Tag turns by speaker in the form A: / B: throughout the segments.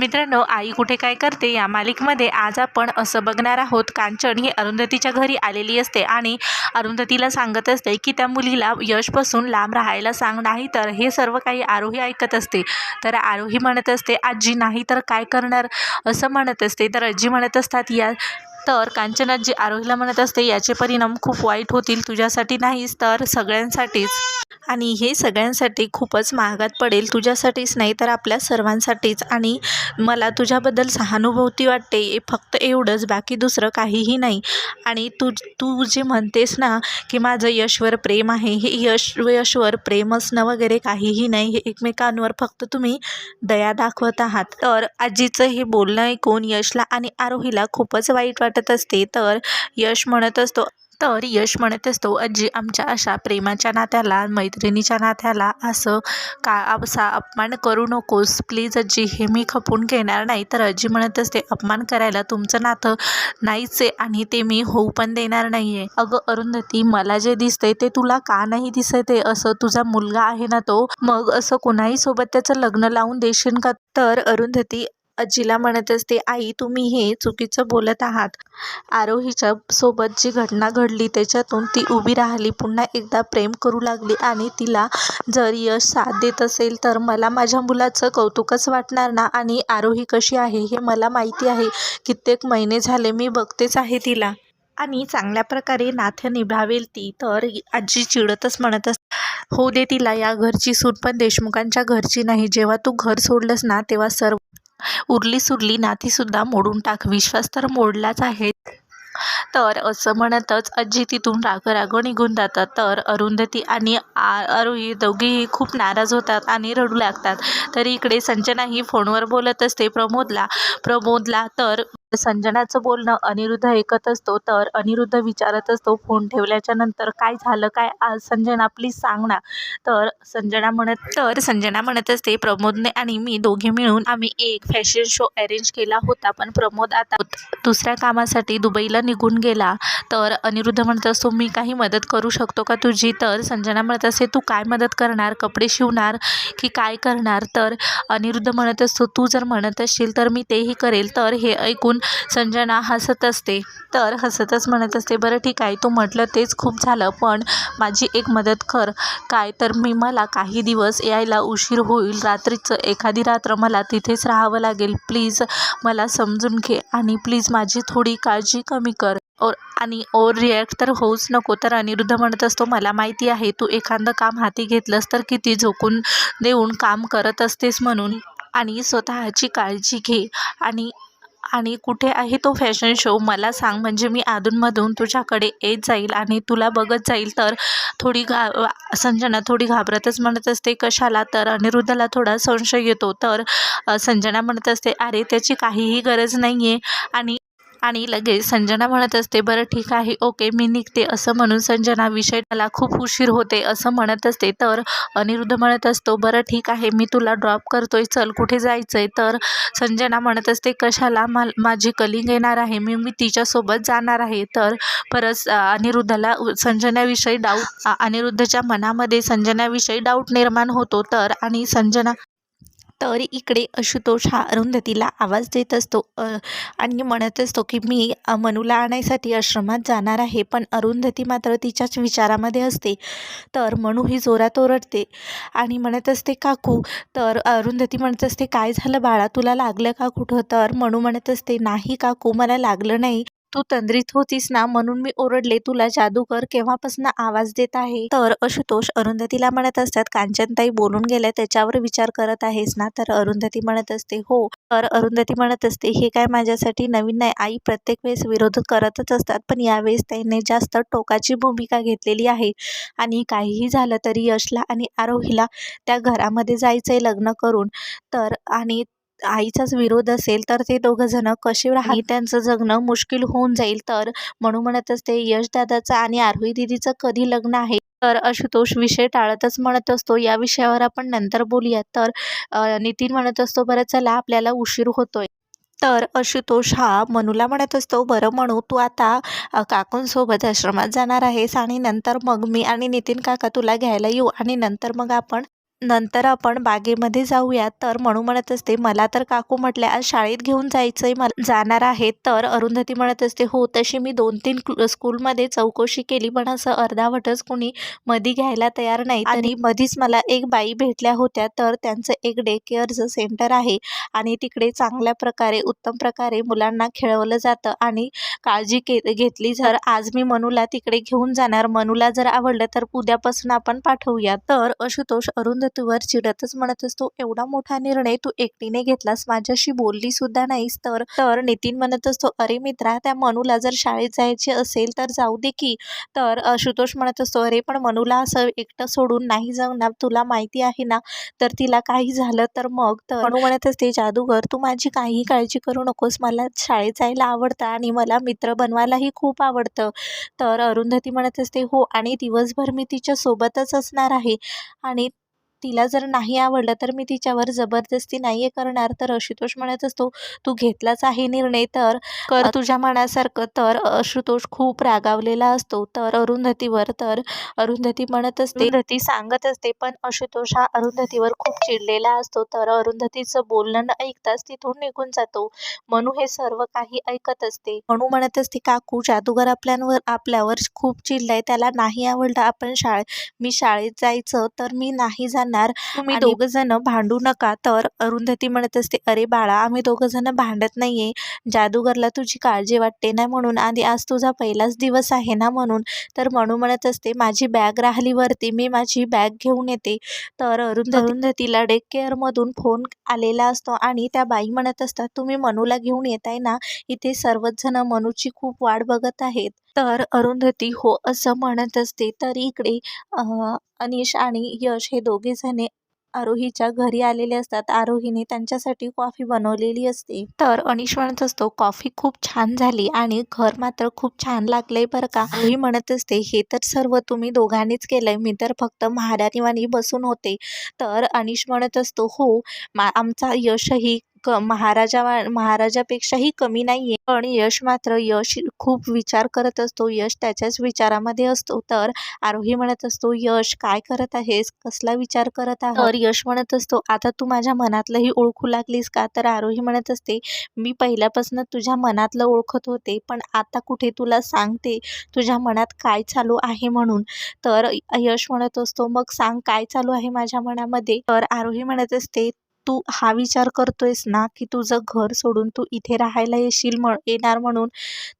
A: मित्रांनो आई कुठे काय करते या मालिकमध्ये आज आपण असं बघणार आहोत कांचन ही अरुंधतीच्या घरी आलेली असते आणि अरुंधतीला सांगत असते की त्या मुलीला यशपासून लांब राहायला सांग नाही तर हे सर्व काही आरोही ऐकत असते. तर आरोही म्हणत असते आजी नाही तर काय करणार? असं म्हणत असते. तर आजी म्हणत असतात या तर कांचनाजी आरोहीला म्हणत असते याचे परिणाम खूप वाईट होतील तुझ्यासाठी नाहीच तर सगळ्यांसाठीच. आणि हे सगळ्यांसाठी खूपच महागात पडेल. तुझ्यासाठीच नाही तर आपल्या सर्वांसाठीच. आणि मला तुझ्याबद्दल सहानुभूती वाटते. फक्त एवढंच बाकी दुसरं काहीही नाही. आणि तू तू जे म्हणतेस ना की माझं यशवर प्रेम आहे हे यश यशवर प्रेम असणं वगैरे काहीही नाही. हे एकमेकांवर फक्त तुम्ही दया दाखवत आहात. तर आजीचं हे बोलणं ऐकून यशला आणि आरोहीला खूपच वाईट वाटत असते. तर यश म्हणत असतो तर यश म्हणत असतो आजी आमच्या अशा प्रेमाच्या नात्याला मैत्रिणीच्या नात्याला असं का असा अपमान करू नकोस. प्लीज आजी हे मी खपून घेणार नाही. तर आजी म्हणत असते अपमान करायला तुमचं नातं नाहीच आहे आणि ते मी होऊ पण देणार नाही आहे अगं अरुंधती मला जे दिसतंय ते तुला का नाही दिसत आहे असं तुझा मुलगा आहे ना तो? मग असं कोणाही सोबत त्याचं लग्न लावून देशील का? तर अरुंधती आजीला म्हणत असते आई तुम्ही हे चुकीचं बोलत आहात. आरोहीच्या सोबत जी घटना घडली त्याच्यातून ती उभी राहिली पुन्हा एकदा प्रेम करू लागली आणि तिला जर यश साथ देत असेल तर मला माझ्या मुलाचं कौतुकच वाटणार ना? आणि आरोही कशी आहे हे मला माहिती आहे. कित्येक महिने झाले मी बघतेच आहे तिला. आणि चांगल्या प्रकारे नाथं निभावेल ती तर आजी चिडतच म्हणत अस हो दे तिला या घरची सून पण देशमुखांच्या घरची नाही. जेव्हा तू घर सोडलंस ना तेव्हा सर्व उरली सुरली नातीसुद्धा मोडून टाक. विश्वास तर मोडलाच आहे तर असं म्हणतच आजी तिथून राग राग निघून जातात. तर अरुंधती आणि आ- आरोही दोघेही खूप नाराज होतात आणि रडू लागतात. तर इकडे संजना ही फोनवर बोलत असते. प्रमोदला प्रमोदला तर संजनाचं बोलणं अनिरुद्ध ऐकत असतो तर अनिरुद्ध विचारत असतो फोन ठेवल्याच्या नंतर काय झालं? काय आज संजना प्लीज सांग ना. तर संजना म्हणत तर संजना म्हणत असते प्रमोदने आणि मी दोघे मिळून आम्ही एक फॅशन शो अरेंज केला होता पण प्रमोद आता दुसऱ्या कामासाठी दुबईला निघून गेला. तर अनिरुद्ध म्हणत असतो मी काही मदत करू शकतो का तुझी? तर संजना म्हणत असते तू काय मदत करणार? कपडे शिवणार की काय करणार? तर अनिरुद्ध म्हणत असतो तू जर म्हणत असशील तर मी तेही करेल. तर हे ऐकून संजना हसत असते. तर हसतच म्हणत असते बरं ठीक आहे तू म्हटलं तेच खूप झालं पण माझी एक मदत कर. काय तर मी मला काही दिवस यायला उशीर होईल. रात्रीचं एखादी रात्र मला तिथेच राहावं लागेल. प्लीज मला समजून घे आणि प्लीज माझी थोडी काळजी कमी कर. और आणि ओवर रिॲक्ट तर होऊच नको. तर अनिरुद्ध म्हणत असतो मला माहिती आहे तू एखादं काम हाती घेतलंस तर किती झोकून देऊन काम करत असतेस म्हणून. आणि स्वतःची काळजी घे. आणि आणि कुठे आहे तो फॅशन शो मला सांग. म्हणजे मी अधूनमधून तुझ्याकडे येत जाईल आणि तुला बघत जाईल. तर थोडी घा संजना थोडी घाबरतच म्हणत असते. कशाला? तर अनिरुद्धला थोडा संशय येतो. तर संजना म्हणत असते अरे त्याची काहीही गरज नाही आहे आणि आणि लगेच संजना म्हणत असते बरं ठीक आहे ओके मी निघते असं म्हणून संजना विषय मला खूप उशीर होते असं म्हणत असते. तर अनिरुद्ध म्हणत असतो बरं ठीक आहे मी तुला ड्रॉप करतोय चल कुठे जायचं आहे तर संजना म्हणत असते कशाला मा माझी कलिंग येणार आहे मी मी तिच्यासोबत जाणार आहे. तर परत अनिरुद्धाला अनिरुद्धला संजनाविषयी डाऊट अनिरुद्धच्या मनामध्ये संजनाविषयी डाऊट निर्माण होतो. तर आणि संजना तर इकडे आशुतोष हा अरुंधतीला आवाज देत असतो. आणि म्हणत असतो की मी मनूला आणायसाठी आश्रमात जाणार आहे पण अरुंधती मात्र तिच्याच विचारामध्ये असते. तर मनू ही जोरात ओरडते आणि म्हणत असते काकू तर अरुंधती म्हणत असते काय झालं बाळा तुला लागलं का कुठं? तर मनू म्हणत असते नाही काकू मला लागलं नाही. तू तंद्रीत होतीस ना म्हणून मी ओरडले तुला जादूगर केव्हापासून आवाज देत आहे? तर आशुतोष अरुंधतीला म्हणत असतात कांचनताई बोलून गेल्या त्याच्यावर विचार करत आहेस ना? तर अरुंधती म्हणत असते हो. तर अरुंधती म्हणत असते हे काय माझ्यासाठी नवीन नाही. आई प्रत्येक वेळेस विरोध करतच असतात पण यावेळेस त्याने जास्त टोकाची भूमिका घेतलेली आहे. आणि काहीही झालं तरी यशला आणि आरोहीला त्या घरामध्ये जायचं आहे लग्न करून. तर आणि आईचाच विरोध असेल तर ते दोघं जण कसे राहतील त्यांचं जगणं मुश्किल होऊन जाईल तर? म्हणून म्हणत असते यश दादाचं आणि आरोही दिदीचं कधी लग्न आहे? तर आशुतोष विषय टाळतच म्हणत असतो. या विषयावर आपण नंतर बोलूयात. तर नितीन म्हणत असतो बरं चला आपल्याला उशीर होतोय. तर आशुतोष हा मनूला म्हणत असतो बरं म्हणू तू आता काकूंसोबत आश्रमात जाणार आहेस आणि नंतर मग मी आणि नितीन काका तुला घ्यायला येऊ आणि नंतर मग आपण नंतर आपण बागेमध्ये जाऊया. तर म्हणू म्हणत असते मला तर काकू म्हटल्या आज शाळेत घेऊन जायचंय मला जाणार आहे. तर अरुंधती म्हणत असते हो तशी मी दोन तीन क्ल- स्कूलमध्ये चौकशी केली पण असं अर्धावटच कोणी मधी घ्यायला तयार नाही. आणि मधीच मला एक बाई भेटल्या होत्या तर त्यांचं एक डे केअरचं सेंटर आहे आणि तिकडे चांगल्या प्रकारे उत्तम प्रकारे मुलांना खेळवलं जातं आणि काळजी के घेतली जर आज मी मनूला तिकडे घेऊन जाणार मनूला जर आवडलं तर उद्यापासून आपण पाठवूया. तर आशुतोष तूवर चिडतच म्हणत असतो एवढा मोठा निर्णय तू एकटीने घेतलास माझ्याशी बोलली सुद्धा नाहीस तर. तर नितीन म्हणत असतो अरे मित्रा त्या मनूला जर शाळेत जायचे असेल तर जाऊ दे की. तर आशुतोष म्हणत असतो अरे पण मनूला असं एकटं सोडून नाही जाणार तुला माहिती आहे ना? तर तिला काही झालं तर मग? तर मनू म्हणत असते जादूगर तू माझी काही काळजी करू नकोस मला शाळेत जायला आवडतं आणि मला मित्र बनवायलाही खूप आवडतं. तर अरुंधती म्हणत असते हो आणि दिवसभर मी तिच्या सोबतच असणार आहे आणि तिला जर नाही आवडलं तर मी तिच्यावर जबरदस्ती नाही करणार. तर आशुतोष म्हणत असतो तू घेतलाच आहे निर्णय तर कर तुझ्या मनासारखं तर. आशुतोष खूप रागावलेला असतो. तर अरुंधतीवर तर अरुंधती म्हणत असते. अरुंधती सांगत असते पण आशुतोष हा अरुंधतीवर खूप चिडलेला असतो. तर अरुंधतीचं बोलणं न ऐकताच तिथून निघून जातो. मनू हे सर्व काही ऐकत असते. मनू म्हणत असते काकू जादूगर आपल्यावर आपल्यावर खूप चिडलाय. त्याला नाही आवडलं आपण शाळे मी शाळेत जायचं तर मी नाही जाणार. तुम्ही
B: आणि-
A: दोघं जण भांडू नका. तर अरुंधती म्हणत असते अरे बाळा आम्ही दोघं जण भांडत नाहीये. जादूगरला तुझी काळजी वाटते ना म्हणून. आणि आज तुझा पहिलाच दिवस आहे ना म्हणून. तर म्हणू म्हणत असते माझी बॅग राहिली वरती. मी माझी बॅग घेऊन येते. तर अरुंध अरुंधतीला डे केअरमधून फोन आलेला असतो आणि त्या बाई म्हणत असतात तुम्ही मनूला घेऊन येताय ना? इथे सर्वच जण मनूची खूप वाट बघत आहेत. तर अरुंधती हो असं म्हणत असते. तर इकडे अनिश आणि यश हे दोघे जणे आरोहीच्या घरी आलेले असतात. आरोहीने त्यांच्यासाठी कॉफी बनवलेली असते. तर अनिश म्हणत असतो कॉफी खूप छान झाली आणि घर मात्र खूप छान लागलंय बरं का? आरोही म्हणत असते हे तर सर्व तुम्ही दोघांनीच केलंय. मी तर फक्त महाराणीवाणी बसून होते. तर अनिश म्हणत असतो हो मा आमचा यशही क महाराजा महाराजापेक्षाही कमी नाही आहे पण यश मात्र यश खूप विचार करत असतो. यश त्याच्याच विचारामध्ये असतो. तर आरोही म्हणत असतो यश काय करत आहेस? कसला विचार करत आहे तर यश म्हणत असतो आता तू माझ्या मनातलंही ओळखू लागलीस का? तर आरोही म्हणत असते मी पहिल्यापासून तुझ्या मनातलं ओळखत होते पण आता कुठे तुला सांगते तुझ्या मनात काय चालू आहे म्हणून? तर यश म्हणत असतो मग सांग काय चालू आहे माझ्या मनामध्ये? तर आरोही म्हणत असते तू हा विचार करतोयस ना की तुझं घर सोडून तू इथे राहायला येशील म्हण येणार म्हणून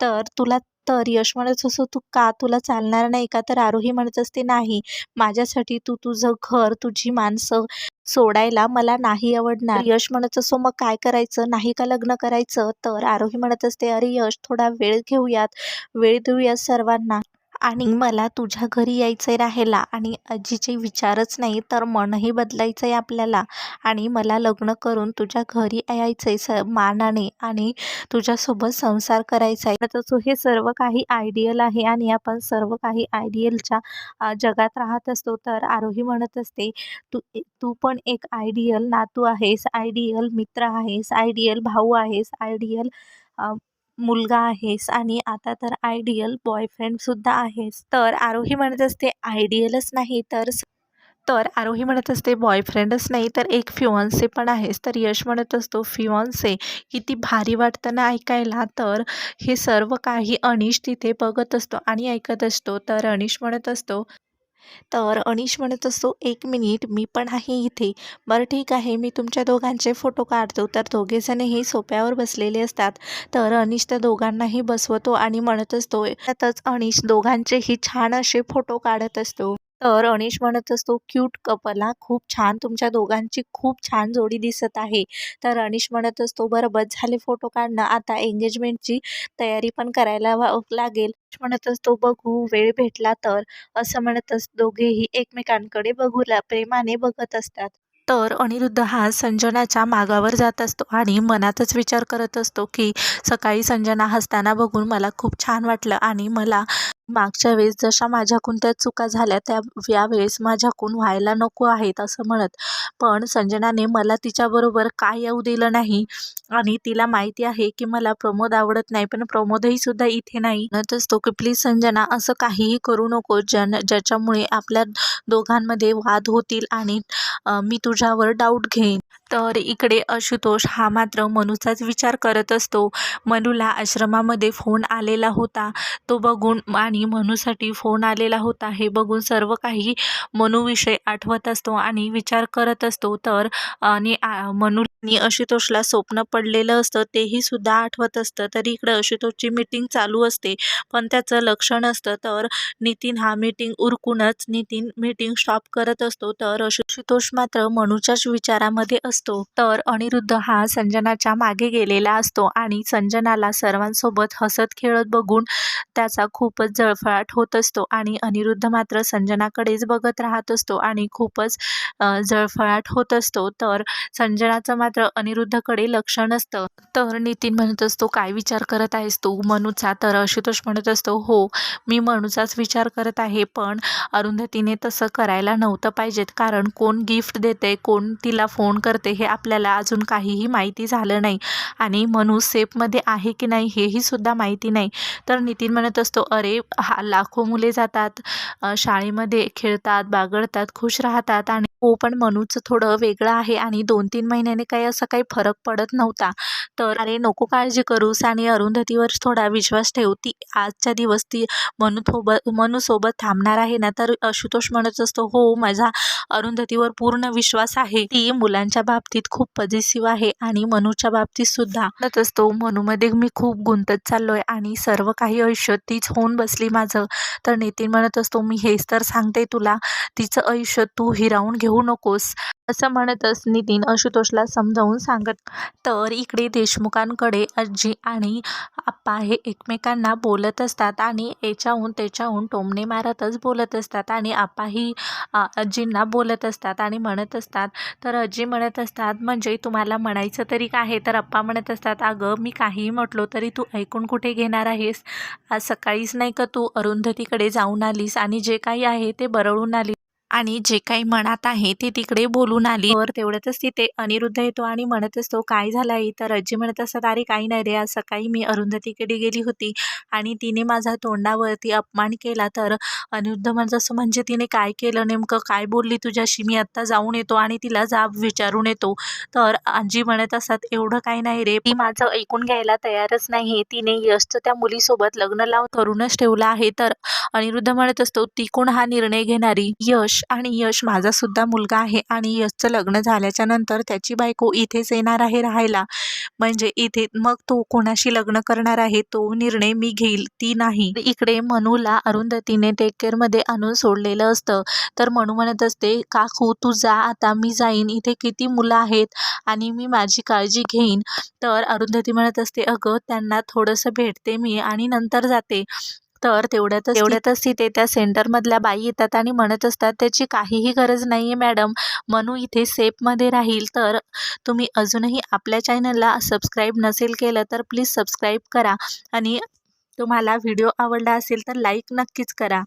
A: तर तुला तर यश म्हणत असो तू का तुला चालणार नाही का? तर आरोही म्हणत असते नाही माझ्यासाठी तू तुझं घर तुझी माणसं सोडायला मला नाही आवडणार. यश म्हणत असो मग काय करायचं? नाही का लग्न करायचं? तर आरोही म्हणत असते अरे यश थोडा वेळ घेऊयात वेळ देऊयात सर्वांना. आणि मला तुझ्या घरी यायचं आहे राहायला आणि आजीचे विचारच नाही तर मनही बदलायचं आहे आपल्याला. आणि मला लग्न करून तुझ्या घरी यायचं आहे स मानाने आणि तुझ्यासोबत संसार करायचा आहे तसं हे सर्व काही आयडियल आहे आणि आपण सर्व काही आयडियलच्या जगात राहत असतो तर आरोही म्हणत असते तू तू पण एक आयडियल नातू आहेस आयडियल मित्र आहेस आयडियल भाऊ आहेस आयडियल मुलगा आहेस आणि आता तर आयडियल बॉयफ्रेंडसुद्धा आहेस. तर आरोही म्हणत असते आयडियलच नाही तर तर आरोही म्हणत असते बॉयफ्रेंडच नाही तर एक फिओन्से पण आहेस. तर यश म्हणत असतो फिओन्से किती भारी वाटतं ना ऐकायला. तर हे सर्व काही अनिश तिथे बघत असतो आणि ऐकत असतो. तर अनिश म्हणत असतो तर अनिश म्हणत असतो एक मिनिट मी पण आहे इथे. बरं ठीक आहे मी तुमच्या दोघांचे फोटो काढतो. तर दोघेजणही सोप्यावर बसलेले असतात. तर अनिश त्या दोघांनाही बसवतो आणि म्हणत असतो त्यातच अनिश दोघांचेही छान असे फोटो काढत असतो. तर अनिश म्हणत असतो क्यूट कपल हा खूप छान तुमच्या दोघांची खूप छान जोडी दिसत आहे. तर अनिश म्हणत असतो बरं बस झाले फोटो काढणं आता एंगेजमेंटची तयारी पण करायला लागेल. म्हणत असतो बघू वेळ भेटला तर. असं म्हणत म्हणतच दोघेही एकमेकांकडे बघूला प्रेमाने बघत असतात. तर अनिरुद्ध हा संजनाच्या मागावर जात असतो आणि मनातच विचार करत असतो की सकाळी संजना हसताना बघून मला खूप छान वाटलं आणि मला मागच्या वेळेस जशा माझ्याकडून त्या चुका झाल्या त्या यावेळेस माझ्याकडून व्हायला नको आहेत असं म्हणत. पण संजनाने मला तिच्याबरोबर काय येऊ दिलं नाही? आणि तिला माहिती आहे की मला प्रमोद आवडत नाही पण प्रमोदही सुद्धा इथे नाही. म्हणत असतो की प्लीज संजना असं काहीही करू नको ज्यान ज्याच्यामुळे आपल्या दोघांमध्ये वाद होतील आणि मी तू तुझ्यावर डाऊट घेईन. तर इकडे आशुतोष हा मात्र मनूचाच विचार करत असतो. मनूला आश्रमामध्ये फोन आलेला होता. तो बघून आणि मनूसाठी फोन आलेला होता. हे बघून सर्व काही मनूविषयी आठवत असतो आणि विचार करत असतो. तर आणि आ- मनूनी आशुतोषला स्वप्न पडलेलं असतं. तेही सुद्धा आठवत असतं. तर इकडं आशुतोषची मीटिंग चालू असते. पण त्याचं लक्ष नसतं तर नितीन हा मीटिंग उरकूनच नितीन मीटिंग स्टॉप करत असतो. तर आशुतोष मात्र मनूच्याच विचारामध्ये असतो. असतो. तर अनिरुद्ध हा संजनाच्या मागे गेलेला असतो आणि संजनाला सर्वांसोबत हसत खेळत बघून त्याचा खूपच जळफळाट होत असतो आणि अनिरुद्ध मात्र संजनाकडेच बघत राहत असतो आणि खूपच जळफळाट होत असतो. तर संजनाचं मात्र अनिरुद्धकडे लक्ष नसतं. तर नितीन म्हणत असतो काय विचार करत आहेस तू? मनूचा तर आशुतोष म्हणत असतो हो मी मनूचाच विचार करत आहे पण अरुंधतीने तसं करायला नव्हतं पाहिजेत. कारण कोण गिफ्ट देते कोण तिला फोन करते हे आपल्याला अजून काहीही माहिती झालं नाही. आणि मनू सेफमध्ये आहे की नाही हेही सुद्धा माहिती नाही. तर नितीन म्हणत असतो अरे हा लाखो मुले जातात शाळेमध्ये खेळतात बागडतात खुश राहतात आणि हो पण मनूचं थोडं वेगळं आहे आणि दोन तीन महिन्याने काही असं काही फरक पडत नव्हता. तर अरे नको काळजी करूस आणि अरुंधतीवर थोडा विश्वास ठेव. ती आजच्या दिवस ती मनूसोबत मनूसोबत थांबणार आहे ना? तर आशुतोष म्हणत असतो हो माझा अरुंधतीवर पूर्ण विश्वास आहे. ती मुलांच्या बाबतीत खूप पॉझिटिव्ह आहे आणि मनूच्या बाबतीत सुद्धा. म्हणत असतो मनूमध्ये मी खूप गुंतत चाललोय आणि सर्व काही आयुष्य तीच होऊन बसली माझं. तर नितीन म्हणत असतो मी हेच तर सांगते तुला तिचं आयुष्य तू हिरावून घेऊ नकोस. असं म्हणतच नितीन आशुतोषला समजावून सांगत तर इकडे देशमुखांकडे आजी आणि आप्पा हे एकमेकांना बोलत असतात आणि याच्याहून त्याच्याहून टोमणे मारतच बोलत असतात आणि आप्पाही आजींना आजींना बोलत असतात आणि म्हणत असतात. तर आजी म्हणत असतात म्हणजे तुम्हाला म्हणायचं तरी काय तर अप्पा म्हणत असतात अगं मी काहीही म्हटलो तरी तू ऐकून कुठे घेणार आहेस? आज सकाळीच नाही का तू अरुंधतीकडे जाऊन आलीस आणि जे काही आहे ते बरळून आली आणि जे काही मनात आहे ते तिकडे बोलून आली. वर तेवढ्यातच तिथे अनिरुद्ध येतो आणि म्हणत असतो काय झालं तर अज्जी म्हणत असतात अरे काही नाही रे आज सकाळी मी अरुंधतीकडे गेली होती आणि तिने माझा तोंडावरती अपमान केला. तर अनिरुद्ध म्हणत असं म्हणजे तिने काय केलं? नेमकं काय बोलली तुझ्याशी? मी आत्ता जाऊन येतो आणि तिला जाब विचारून येतो. तर आजी म्हणत असतात एवढं काही नाही रे ती माझं ऐकून घ्यायला तयारच नाही तिने यशचं त्या मुलीसोबत लग्न लावून करूनच ठेवलं आहे. तर अनिरुद्ध म्हणत असतो ती कोण हा निर्णय घेणारी यश यश आणि यश माझा सुद्धा मुलगा आहे आणि यशचं लग्न झाल्याच्यानंतर त्याची बायको इथेच येणार आहे राहायला. म्हणजे इथे मग तो कोणाशी लग्न करणार आहे तो निर्णय मी घेईल ती नाही. इकडे मनूला अरुंधतीने टेक केअरमध्ये आणून सोडलेलं असतं. तर मनू म्हणत असते काकू तू जा आता मी जाईन. इथे किती मुलं आहेत आणि मी माझी काळजी घेईन. तर अरुंधती म्हणत असते अगं त्यांना थोडंसं भेटते मी आणि नंतर जाते. तर तेवढ्यातच तेवढ्यातच तिथे त्या सेंटरमधल्या बाई येतात आणि म्हणत असतात त्याची काहीही गरज नाही आहे मॅडम. मनू इथे सेफमध्ये राहील. तर तुम्ही अजूनही आपल्या चॅनलला सबस्क्राईब नसेल केलं तर प्लीज सबस्क्राईब करा आणि तुम्हाला व्हिडिओ आवडला असेल तर लाईक नक्कीच करा.